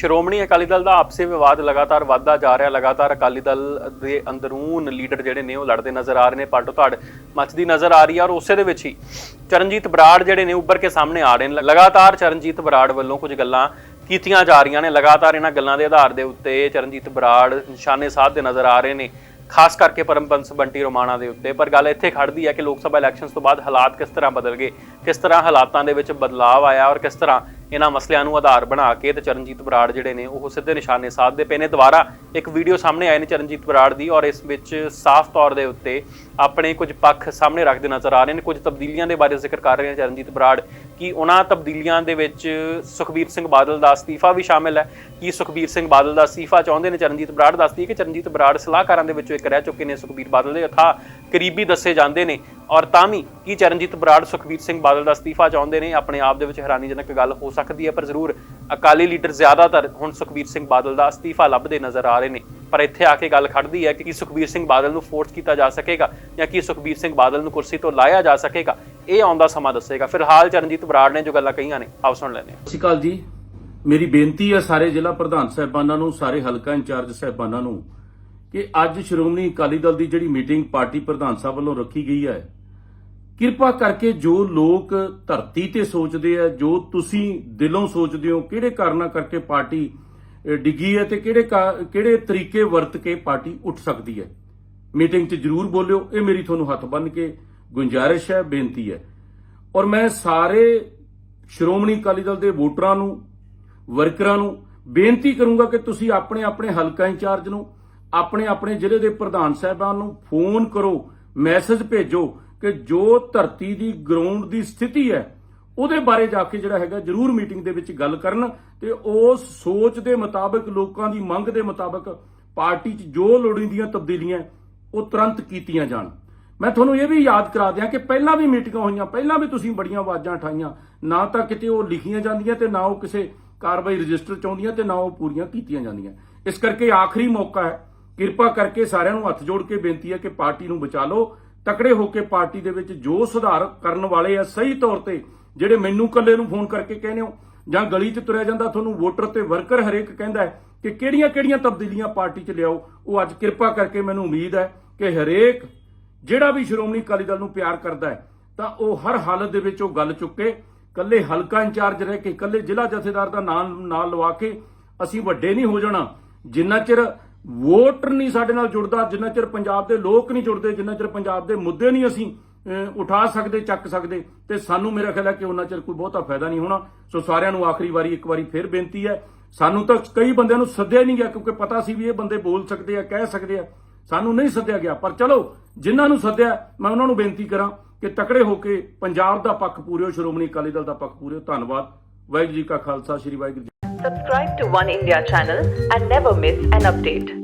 ਸ਼੍ਰੋਮਣੀ ਅਕਾਲੀ ਦਲ ਦਾ ਆਪਸੀ ਵਿਵਾਦ ਲਗਾਤਾਰ ਵੱਧਦਾ ਜਾ ਰਿਹਾ। ਲਗਾਤਾਰ ਅਕਾਲੀ ਦਲ ਦੇ ਅੰਦਰੂਨ ਲੀਡਰ ਜਿਹੜੇ ਨੇ ਉਹ ਲੜਦੇ ਨਜ਼ਰ ਆ ਰਹੇ ਨੇ, ਪਾਟੋ ਧੜ ਮੱਚਦੀ ਨਜ਼ਰ ਆ ਰਹੀ ਹੈ ਔਰ ਉਸੇ ਦੇ ਵਿੱਚ ਹੀ ਚਰਨਜੀਤ ਬਰਾੜ ਜਿਹੜੇ ਨੇ ਉੱਭਰ ਕੇ ਸਾਹਮਣੇ ਆ ਰਹੇ ਨੇ। ਲਗਾਤਾਰ ਚਰਨਜੀਤ ਬਰਾੜ ਵੱਲੋਂ ਕੁਝ ਗੱਲਾਂ ਕੀਤੀਆਂ ਜਾ ਰਹੀਆਂ ਨੇ। ਲਗਾਤਾਰ ਇਹਨਾਂ ਗੱਲਾਂ ਦੇ ਆਧਾਰ ਦੇ ਉੱਤੇ ਚਰਨਜੀਤ ਬਰਾੜ ਨਿਸ਼ਾਨੇ ਸਾਧਦੇ ਨਜ਼ਰ ਆ ਰਹੇ ਨੇ, ਖਾਸ ਕਰਕੇ ਪਰਮਪੰਸ ਬੰਟੀ ਰੋਮਾਣਾ ਦੇ ਉੱਤੇ। ਪਰ ਗੱਲ ਇੱਥੇ ਖੜਦੀ ਹੈ ਕਿ ਲੋਕ ਸਭਾ ਇਲੈਕਸ਼ਨਸ ਤੋਂ ਬਾਅਦ ਹਾਲਾਤ ਕਿਸ ਤਰ੍ਹਾਂ ਬਦਲ ਗਏ, ਕਿਸ ਤਰ੍ਹਾਂ ਹਾਲਾਤਾਂ ਦੇ ਵਿੱਚ ਬਦਲਾਅ ਆਇਆ ਔਰ ਕਿਸ ਤਰ੍ਹਾਂ ਇਹਨਾਂ ਮਸਲਿਆਂ ਨੂੰ ਆਧਾਰ ਬਣਾ ਕੇ ਤੇ ਚਰਨਜੀਤ ਬਰਾੜ ਜਿਹੜੇ ਨੇ ਉਹ ਸਿੱਧੇ ਨਿਸ਼ਾਨੇ ਸਾਧਦੇ ਪਏ ਨੇ। ਦੁਬਾਰਾ ਇੱਕ ਵੀਡੀਓ ਸਾਹਮਣੇ ਆਏ ਨੇ ਚਰਨਜੀਤ ਬਰਾੜ ਦੀ ਔਰ ਇਸ ਵਿੱਚ ਸਾਫ਼ ਤੌਰ ਦੇ ਉੱਤੇ ਆਪਣੇ ਕੁਝ ਪੱਖ ਸਾਹਮਣੇ ਰੱਖਦੇ ਨਜ਼ਰ ਆ ਰਹੇ ਨੇ। ਕੁਝ ਤਬਦੀਲੀਆਂ ਦੇ ਬਾਰੇ ਜ਼ਿਕਰ ਕਰ ਰਹੇ ਨੇ ਚਰਨਜੀਤ ਬਰਾੜ। ਕਿ ਉਹਨਾਂ ਤਬਦੀਲੀਆਂ ਦੇ ਵਿੱਚ ਸੁਖਬੀਰ ਸਿੰਘ ਬਾਦਲ ਦਾ ਅਸਤੀਫਾ ਵੀ ਸ਼ਾਮਿਲ ਹੈ। ਕਿ ਸੁਖਬੀਰ ਸਿੰਘ ਬਾਦਲ ਦਾ ਅਸਤੀਫਾ ਚਾਹੁੰਦੇ ਨੇ? ਚਰਨਜੀਤ ਬਰਾੜ ਦੱਸਦੀ ਹੈ ਕਿ ਚਰਨਜੀਤ ਬਰਾੜ ਸਲਾਹਕਾਰਾਂ ਦੇ ਵਿੱਚੋਂ ਇੱਕ ਰਹਿ ਚੁੱਕੇ ਨੇ ਸੁਖਬੀਰ ਬਾਦਲ ਦੇ ਅਥਾ ਕਰੀਬੀ ਦੱਸੇ ਜਾਂਦੇ ਨੇ। ਔਰ ਤਾਂ ਵੀ ਕੀ ਚਰਨਜੀਤ ਬਰਾੜ, ਸੁਖਬੀਰ ਸਿੰਘ ਬਾਦਲ ਦਾ ਅਸਤੀਫਾ ਚਾਹੁੰਦੇ ਨੇ? ਆਪਣੇ ਆਪ ਦੇ ਵਿੱਚ ਹੈਰਾਨੀਜਨਕ ਗੱਲ ਹੋ ਸਕਦੀ ਹੈ, ਪਰ ਜ਼ਰੂਰ ਅਕਾਲੀ ਲੀਡਰ ਜ਼ਿਆਦਾਤਰ ਹੁਣ ਸੁਖਬੀਰ ਸਿੰਘ ਬਾਦਲ ਦਾ ਅਸਤੀਫਾ ਲੱਭਦੇ ਨਜ਼ਰ ਆ ਰਹੇ ਨੇ। ਪਰ ਇੱਥੇ ਆ ਕੇ ਗੱਲ ਖੜਦੀ ਹੈ ਕਿ ਕੀ ਸੁਖਬੀਰ ਸਿੰਘ ਬਾਦਲ ਨੂੰ ਫੋਰਸ ਕੀਤਾ ਜਾ ਸਕੇਗਾ ਜਾਂ ਕੀ ਸੁਖਬੀਰ ਸਿੰਘ ਬਾਦਲ ਨੂੰ ਕੁਰਸੀ ਤੋਂ ਲਾਇਆ ਜਾ ਸਕੇਗਾ? ਇਹ ਆਉਂਦਾ ਸਮਾਂ ਦੱਸੇਗਾ। ਫਿਲਹਾਲ ਚਰਨਜੀਤ ਬਰਾੜ ਨੇ ਜੋ ਗੱਲਾਂ ਕਹੀਆਂ ਨੇ ਆਓ ਸੁਣ ਲੈਂਦੇ ਹਾਂ। ਸਤਿ ਜੀ। ਮੇਰੀ ਬੇਨਤੀ ਹੈ ਸਾਰੇ ਜ਼ਿਲ੍ਹਾ ਪ੍ਰਧਾਨ ਸਾਹਿਬਾਨਾਂ ਨੂੰ, ਸਾਰੇ ਹਲਕਾ ਇੰਚਾਰਜ ਸਾਹਿਬਾਨਾਂ ਨੂੰ, ਕਿ ਅੱਜ ਸ਼੍ਰੋਮਣੀ ਅਕਾਲੀ ਦਲ ਦੀ ਜਿਹੜੀ ਮੀਟਿੰਗ ਪਾਰਟੀ ਪ੍ਰਧਾਨ ਸਾਹਿਬ ਵੱਲੋਂ ਰੱਖੀ ਗਈ ਹੈ, ਕਿਰਪਾ ਕਰਕੇ ਜੋ ਲੋਕ ਧਰਤੀ ਤੇ ਸੋਚਦੇ ਆ, ਜੋ ਤੁਸੀਂ ਦਿਲੋਂ ਸੋਚਦੇ ਹੋ, ਕਿਹੜੇ ਕਾਰਨਾਂ ਕਰਕੇ ਪਾਰਟੀ ਡਿੱਗੀ ਹੈ ਤੇ ਕਿਹੜੇ ਕਿਹੜੇ ਤਰੀਕੇ ਵਰਤ ਕੇ ਪਾਰਟੀ ਉੱਠ ਸਕਦੀ ਹੈ। ਮੀਟਿੰਗ 'ਚ ਜਰੂਰ ਬੋਲਿਓ, ਇਹ ਮੇਰੀ ਤੁਹਾਨੂੰ ਹੱਥ ਬੰਨ ਕੇ ਗੁੰਜਾਰਿਸ਼ ਹੈ, ਬੇਨਤੀ ਹੈ। ਔਰ ਮੈਂ ਸਾਰੇ ਸ਼੍ਰੋਮਣੀ ਅਕਾਲੀ ਦਲ ਦੇ ਵੋਟਰਾਂ ਨੂੰ, ਵਰਕਰਾਂ ਨੂੰ ਬੇਨਤੀ ਕਰੂੰਗਾ ਕਿ ਤੁਸੀਂ ਆਪਣੇ ਆਪਣੇ ਹਲਕਾ ਇੰਚਾਰਜ ਨੂੰ, ਆਪਣੇ ਆਪਣੇ ਜ਼ਿਲ੍ਹੇ ਦੇ ਪ੍ਰਧਾਨ ਸਾਹਿਬਾਨ ਨੂੰ ਫੋਨ ਕਰੋ, ਮੈਸੇਜ ਭੇਜੋ ਕਿ ਜੋ ਧਰਤੀ ਦੀ ਗਰਾਊਂਡ ਦੀ ਸਥਿਤੀ ਹੈ, ਉਹਦੇ ਬਾਰੇ ਜਾ ਕੇ ਜਿਹੜਾ ਹੈਗਾ ਜਰੂਰ ਮੀਟਿੰਗ ਦੇ ਵਿੱਚ ਗੱਲ ਕਰਨ ਤੇ ਉਸ ਸੋਚ ਦੇ ਮੁਤਾਬਕ, ਲੋਕਾਂ ਦੀ ਮੰਗ ਦੇ ਮੁਤਾਬਕ ਪਾਰਟੀ 'ਚ ਜੋ ਲੋੜੀਂਦੀਆਂ ਤਬਦੀਲੀਆਂ ਉਹ ਤੁਰੰਤ ਕੀਤੀਆਂ ਜਾਣ। ਮੈਂ ਤੁਹਾਨੂੰ ਇਹ ਵੀ ਯਾਦ ਕਰਾ ਦਿਆਂ ਕਿ ਪਹਿਲਾਂ ਵੀ ਮੀਟਿੰਗਾਂ ਹੋਈਆਂ, ਪਹਿਲਾਂ ਵੀ ਤੁਸੀਂ ਬੜੀਆਂ ਆਵਾਜ਼ਾਂ ਉਠਾਈਆਂ। ਨਾ ਤਾਂ ਕਿਤੇ ਉਹ ਲਿਖੀਆਂ ਜਾਂਦੀਆਂ ਤੇ ਨਾ ਉਹ ਕਿਸੇ ਕਾਰਵਾਈ ਰਜਿਸਟਰ ਚ ਆਉਂਦੀਆਂ ਤੇ ਨਾ ਉਹ ਪੂਰੀਆਂ ਕੀਤੀਆਂ ਜਾਂਦੀਆਂ। ਇਸ ਕਰਕੇ ਆਖਰੀ ਮੌਕਾ ਹੈ। ਕਿਰਪਾ ਕਰਕੇ ਸਾਰਿਆਂ ਨੂੰ ਹੱਥ ਜੋੜ ਕੇ ਬੇਨਤੀ ਹੈ ਕਿ ਪਾਰਟੀ ਨੂੰ ਬਚਾ ਲਓ। ਤਕੜੇ ਹੋ ਕੇ ਪਾਰਟੀ ਦੇ ਵਿੱਚ ਜੋ ਸੁਧਾਰ ਕਰਨ ਵਾਲੇ ਆ ਸਹੀ ਤੌਰ ਤੇ, ਜਿਹੜੇ ਮੈਨੂੰ ਕੱਲੇ ਨੂੰ ਫੋਨ ਕਰਕੇ ਕਹਿੰਦੇ ਹੋ ਜਾਂ ਗਲੀ 'ਚ ਤੁਰਿਆ ਜਾਂਦਾ, ਤੁਹਾਨੂੰ ਵੋਟਰ ਤੇ ਵਰਕਰ ਹਰੇਕ ਕਹਿੰਦਾ ਹੈ ਕਿ ਕਿਹੜੀਆਂ-ਕਿਹੜੀਆਂ ਤਬਦੀਲੀਆਂ ਪਾਰਟੀ 'ਚ ਲਿਆਓ, ਉਹ ਅੱਜ ਕਿਰਪਾ ਕਰਕੇ ਮੈਨੂੰ ਉਮੀਦ ਹੈ ਕਿ ਹਰੇਕ ਜਿਹੜਾ ਵੀ ਸ਼੍ਰੋਮਣੀ ਅਕਾਲੀ ਦਲ ਨੂੰ ਪਿਆਰ ਕਰਦਾ ਹੈ, ਤਾਂ ਉਹ ਹਰ ਹਾਲਤ ਦੇ ਵਿੱਚ ਉਹ ਗੱਲ ਚੁੱਕੇ ਕੱਲੇ ਹਲਕਾ ਇੰਚਾਰਜ ਰਹਿ ਕੇ ਕੱਲੇ ਜ਼ਿਲ੍ਹਾ ਜਥੇਦਾਰ ਦਾ ਨਾਮ ਨਾਲ ਲਵਾ ਕੇ ਅਸੀਂ ਵੱਡੇ ਨਹੀਂ ਹੋ ਜਾਣਾ। ਜਿੰਨਾ ਚਿਰ ਵੋਟ ਨਹੀਂ ਸਾਡੇ ਨਾਲ ਜੁੜਦਾ, ਜਿੰਨਾ ਚਿਰ ਪੰਜਾਬ ਦੇ ਲੋਕ ਨਹੀਂ ਜੁੜਦੇ, ਜਿੰਨਾ ਚਿਰ ਪੰਜਾਬ ਦੇ ਮੁੱਦੇ ਨਹੀਂ ਅਸੀਂ ਉਠਾ ਸਕਦੇ, ਚੱਕ ਸਕਦੇ, ਤੇ ਸਾਨੂੰ ਮੇਰਾ ਖਿਆਲ ਹੈ ਕਿ ਉਹਨਾਂ ਚਿਰ ਕੋਈ ਬਹੁਤਾ ਫਾਇਦਾ ਨਹੀਂ ਹੋਣਾ। ਸੋ ਸਾਰਿਆਂ ਨੂੰ ਆਖਰੀ ਵਾਰੀ, ਇੱਕ ਵਾਰੀ ਫੇਰ ਬੇਨਤੀ ਹੈ, ਸਾਨੂੰ ਤਾਂ ਕਈ ਬੰਦਿਆਂ ਨੂੰ ਸੱਦਿਆ ਨਹੀਂ ਗਿਆ, ਕਿਉਂਕਿ ਪਤਾ ਸੀ ਵੀ ਇਹ ਬੰਦੇ ਬੋਲ ਸਕਦੇ ਆ, ਕਹਿ ਸਕਦੇ ਆ। ਸਾਨੂੰ ਨਹੀਂ ਸੱਦਿਆ ਗਿਆ, ਪਰ ਚਲੋ, ਜਿਨ੍ਹਾਂ ਨੂੰ ਸੱਦਿਆ, ਮੈਂ ਉਹਨਾਂ ਨੂੰ ਬੇਨਤੀ ਕਰਾਂ ਕਿ ਤਕੜੇ ਹੋ ਕੇ ਪੰਜਾਬ ਦਾ ਪੱਖ ਪੂਰਿਓ, ਸ਼੍ਰੋਮਣੀ ਅਕਾਲੀ ਦਲ ਦਾ ਪੱਖ ਪੂਰਿਓ। ਧੰਨਵਾਦ। ਵਾਹਿਗੁਰੂ ਜੀ ਕਾ ਖਾਲਸਾ, ਸ੍ਰੀ ਵਾਹਿਗੁਰੂ ਜੀ Subscribe to One India channel and never miss an update.